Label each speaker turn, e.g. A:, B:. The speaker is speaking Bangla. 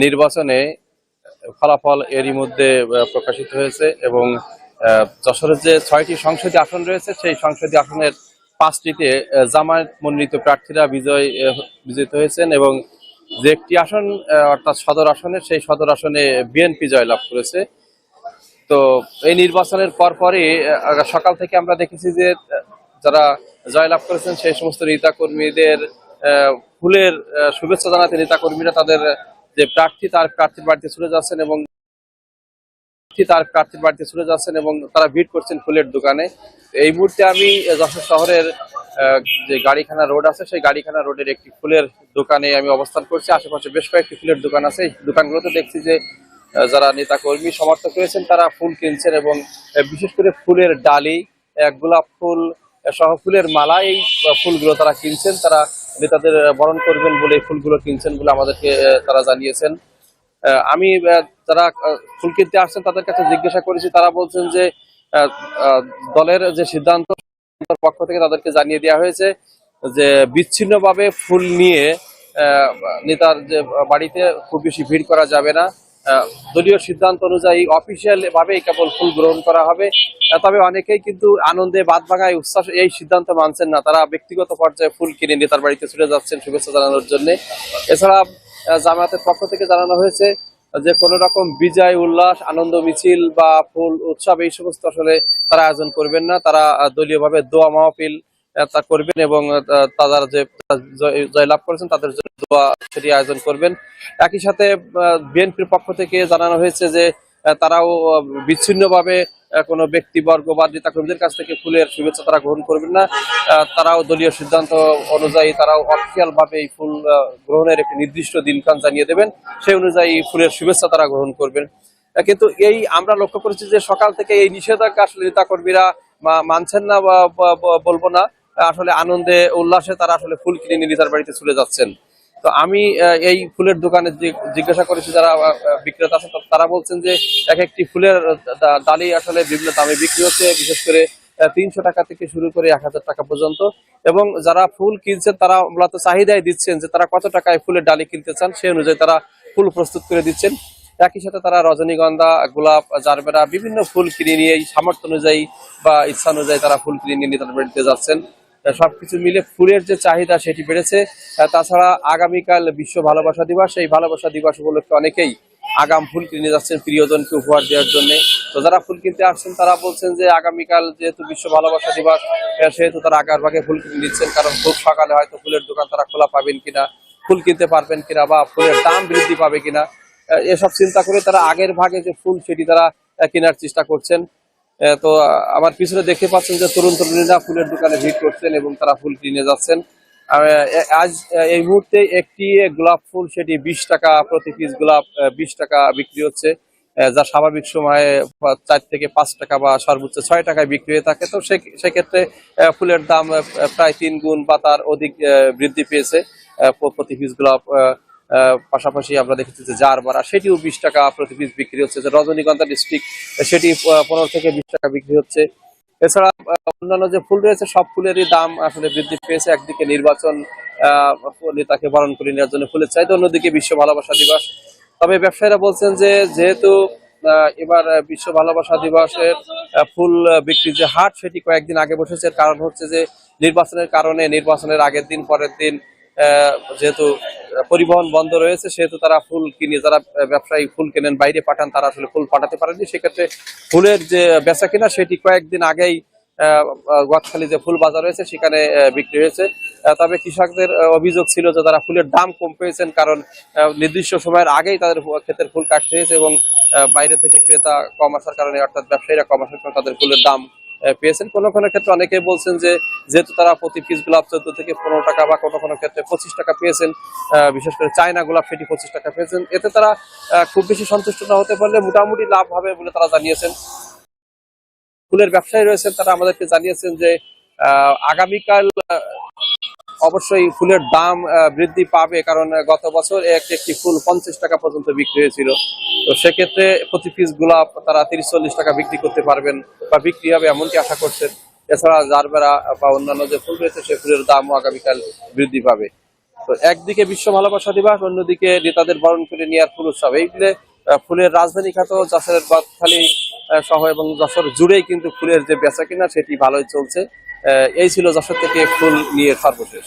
A: নির্বাচনে ফলাফল এরই মধ্যে প্রকাশিত হয়েছে এবং যশোরের যে ছয়টি সংসদী আসন রয়েছে, সেই সংসদী আসনের পাঁচটিতে জামায়াত মনোনীত প্রার্থীরা বিজয় বিজয়িত হয়েছেন এবং যে একটি আসন অর্থাৎ সদর আসনে সেই সদর আসনে বিএনপি জয়লাভ করেছে। তো এই নির্বাচনের পরপরই সকাল থেকে আমরা দেখেছি যে যারা জয়লাভ করেছেন, সেই সমস্ত নেতা কর্মীদের ফুলের শুভেচ্ছা জানাতে নেতা কর্মীরা তাদের যে প্রার্থী তার প্রার্থীর বাড়িতে চলে যাচ্ছেন এবং তার প্রার্থীর বাড়িতে চলে যাচ্ছেন এবং তারা ভিড় করছেন ফুলের দোকানে। এই মুহূর্তে আমি যশোর শহরের যে গাড়িখানা রোড আছে, সেই গাড়িখানা রোডের একটি ফুলের দোকানে আমি অবস্থান করছি। আশেপাশে বেশ কয়েকটি ফুলের দোকান আছে। এই দোকানগুলোতে দেখছি যে যারা নেতা কর্মী সমর্থক রয়েছেন, তারা ফুল কিনছেন এবং বিশেষ করে ফুলের ডালি গোলাপ ফুল সহ ফুলের মালা এই ফুলগুলো তারা কিনছেন, তারা নেতাদের বরণ করবেন বলে এই ফুলগুলো কিনছেন বলে আমাদেরকে তারা জানিয়েছেন। আমি যারা ফুল কিনতে আসছেন তাদের কাছে জিজ্ঞাসা করেছি, তারা বলছেন যে দলের যে সিদ্ধান্ত পক্ষ থেকে তাদেরকে জানিয়ে দেওয়া হয়েছে যে, বিচ্ছিন্নভাবে ফুল নিয়ে নেতার যে বাড়িতে খুব বেশি ভিড় করা যাবে না। দলীয় সিদ্ধান্ত অনুযায়ী অফিসিয়াল ভাবেই কেবল ফুল গ্রহণ করা হবে। তবে অনেকেই কিন্তু আনন্দে বাদ ভাঙায় উচ্ছ্বাস এই সিদ্ধান্ত মানছেন না। তারা ব্যক্তিগত পর্যায়ে ফুল কিনে নেতার বাড়িতে ছুটে যাচ্ছেন শুভেচ্ছা জানানোর জন্য। এছাড়া জামায়াতের পক্ষ থেকে জানানো হয়েছে যে কোন রকম বিজয়, উল্লাস, আনন্দ, মিছিল বা ফুল, উৎসব এই সমস্ত আসলে তারা আয়োজন করবেন না। তারা দলীয়ভাবে দোয়া মাহফিল তা করবেন এবং তারা যে জয়- জয়লাভ করেছেন, তাদের দোয়া সেটি আয়োজন করবেন। একই সাথে বিএনপির পক্ষ থেকে জানানো হয়েছে যে তারাও বিচ্ছিন্নভাবে কোনো ব্যক্তিবর্গ বা নেতা কর্মীদের কাছ থেকে ফুলের শুভেচ্ছা তারা গ্রহণ করবেন না। তারাও দলীয় সিদ্ধান্ত অনুযায়ী তারাও অফিসিয়াল ভাবে এই ফুল গ্রহণের একটি নির্দিষ্ট দিনক্ষণ জানিয়ে দেবেন। সেই অনুযায়ী ফুলের শুভেচ্ছা তারা গ্রহণ করবেন। কিন্তু এই আমরা লক্ষ্য করেছি যে সকাল থেকে এই নিষেধাজ্ঞা আসলে নেতা কর্মীরা মানছেন না বা বলব না। আসলে আনন্দে, উল্লাসে তারা আসলে ফুল কিনে নিয়ে নেতার বাড়িতে চলে যাচ্ছেন। তো আমি এই ফুলের দোকানে জিজ্ঞাসা করেছি যারা বিক্রেতা আছে তারা বলছেন যে এক একটি ফুলের ডালি আসলে বিভিন্ন দামে বিক্রি হচ্ছে, বিশেষ করে তিনশো টাকা থেকে শুরু করে এক হাজার টাকা পর্যন্ত। এবং যারা ফুল কিনছেন, তারা মূলত চাহিদাই দিচ্ছেন যে তারা কত টাকায় ফুলের ডালি কিনতে চান, সেই অনুযায়ী তারা ফুল প্রস্তুত করে দিচ্ছেন। একই সাথে তারা রজনীগন্ধা, গোলাপ, জারবেরা, বিভিন্ন ফুল কিনে নিয়ে সামর্থ্য অনুযায়ী বা ইচ্ছা অনুযায়ী তারা ফুল কিনে নিয়ে তাদের বাড়িতে যাচ্ছেন। সবকিছু মিলে ফুলের যে চাহিদা সেটি বেড়েছে। তাছাড়া আগামীকাল বিশ্ব ভালোবাসা দিবস। এই ভালোবাসা দিবস উপলক্ষে অনেকেই আগাম ফুল কিনে যাচ্ছেন প্রিয়জনকে উপহার দেওয়ার জন্য। তো যারা ফুল কিনতে আসছেন, তারা বলছেন যে আগামীকাল যেহেতু বিশ্ব ভালোবাসা দিবস সেহেতু তারা আগার ভাগে ফুল কিনে নিচ্ছেন। কারণ খুব সকালে হয়তো ফুলের দোকান তারা খোলা পাবেন কিনা, ফুল কিনতে পারবেন কিনা বা ফুলের দাম বৃদ্ধি পাবে কিনা এসব চিন্তা করে তারা আগের ভাগে যে ফুল সেটি তারা কেনার চেষ্টা করছেন। তো আমার পিছনে দেখতে পাচ্ছেন যে তরুণ তরুণীরা ফুলের দোকানে ভিড় করছেন এবং তারা ফুল কিনে যাচ্ছেন। আজ এই মুহূর্তে একটি গোলাপ ফুল, সেটি বিশ টাকা প্রতি পিস গোলাপ বিশ টাকা বিক্রি হচ্ছে যা স্বাভাবিক সময়ে চার থেকে পাঁচ টাকা বা সর্বোচ্চ ছয় টাকায় বিক্রি হয়ে থাকে। তো সেক্ষেত্রে ফুলের দাম প্রায় তিন গুণ বা তার অধিক বৃদ্ধি পেয়েছে প্রতি পিস গোলাপ পাশাপাশি আমরা দেখেছি যে জার বাড়া সেটিও বিশ টাকা প্রতি পিস বিক্রি হচ্ছে। যে রজনীগন্ধা ডিস্ট্রিক্ট সেটি পনেরো থেকে বিশ টাকা বিক্রি হচ্ছে। এছাড়া অন্যান্য যে ফুল রয়েছে, সব ফুলেরই দাম আসলে বৃদ্ধি পেয়েছে। একদিকে নির্বাচন নেতাকে বরণ করে নেওয়ার জন্য ফুলের চাহিদা, অন্যদিকে বিশ্ব ভালোবাসা দিবস। তবে ব্যবসায়ীরা বলছেন যে, যেহেতু এবার বিশ্ব ভালোবাসা দিবসের ফুল বিক্রির যে হাট সেটি কয়েকদিন আগে বসেছে। কারণ হচ্ছে যে, নির্বাচনের কারণে, নির্বাচনের আগের দিন, পরের দিন যেহেতু পরিবহন বন্ধ রয়েছে সেহেতু তারা ফুল কিনে যারা ব্যবসায়ী ফুল কেনেন বাইরে পাঠান তারা আসলে ফুল পাঠাতে পারেনি সেক্ষেত্রে ফুলের যে বেচা কিনা সেটি কয়েকদিন আগেই আহ, যে ফুল বাজার রয়েছে সেখানে বিক্রি হয়েছে। তবে কৃষকদের অভিযোগ ছিল যে তারা ফুলের দাম কম পেয়েছেন কারণ নির্দিষ্ট সময়ের আগেই তাদের ক্ষেতের ফুল কাটতে হয়েছে এবং বাইরে থেকে ক্রেতা কম আসার কারণে অর্থাৎ ব্যবসায়ীরা কম আসার কারণে তাদের ফুলের দাম পেয়েছেন। কোনো কোনো ক্ষেত্রে অনেকেই বলছেন যে, যেহেতু তারা প্রতি পিস গোলাপ চোদ্দ থেকে পনেরো টাকা বা কোনো কোনো ক্ষেত্রে পঁচিশ টাকা পেয়েছেন বিশেষ করে চায়না গোলাপ সেটি পঁচিশ টাকা পেয়েছেন, এতে তারা খুব বেশি সন্তুষ্ট না হতে পারলে মোটামুটি লাভ হবে বলে তারা জানিয়েছেন। ফুলের ব্যবসায়ী রয়েছেন, তারা আমাদেরকে জানিয়েছেন যে আগামীকাল অবশ্যই ফুলের দাম বৃদ্ধি পাবে কারণ গত বছর একটি ফুল পঞ্চাশ টাকা পর্যন্ত বিক্রি হয়েছিল। তো সেক্ষেত্রে প্রতি পিস গোলাপ তারা তিরিশ চল্লিশ টাকা বিক্রি করতে পারবেন বা বিক্রি হবে এমনটি আশা করছেন। এছাড়া জারবেরা বা অন্যান্য যে ফুল রয়েছে, সে ফুলের দামও আগামীকাল বৃদ্ধি পাবে। তো একদিকে বিশ্ব ভালোবাসা দিবস, অন্যদিকে নেতাদের বরণ করে নেওয়ার ফুল উৎসব। এইগুলো ফুলের রাজধানী খ্যাত যশোরের বাদখালী সহ এবং যশোর জুড়েই কিন্তু ফুলের যে বেচা কিনা সেটি ভালোই চলছে। এই ছিল যশোর থেকে ফুল নিয়ে সর্বশেষ।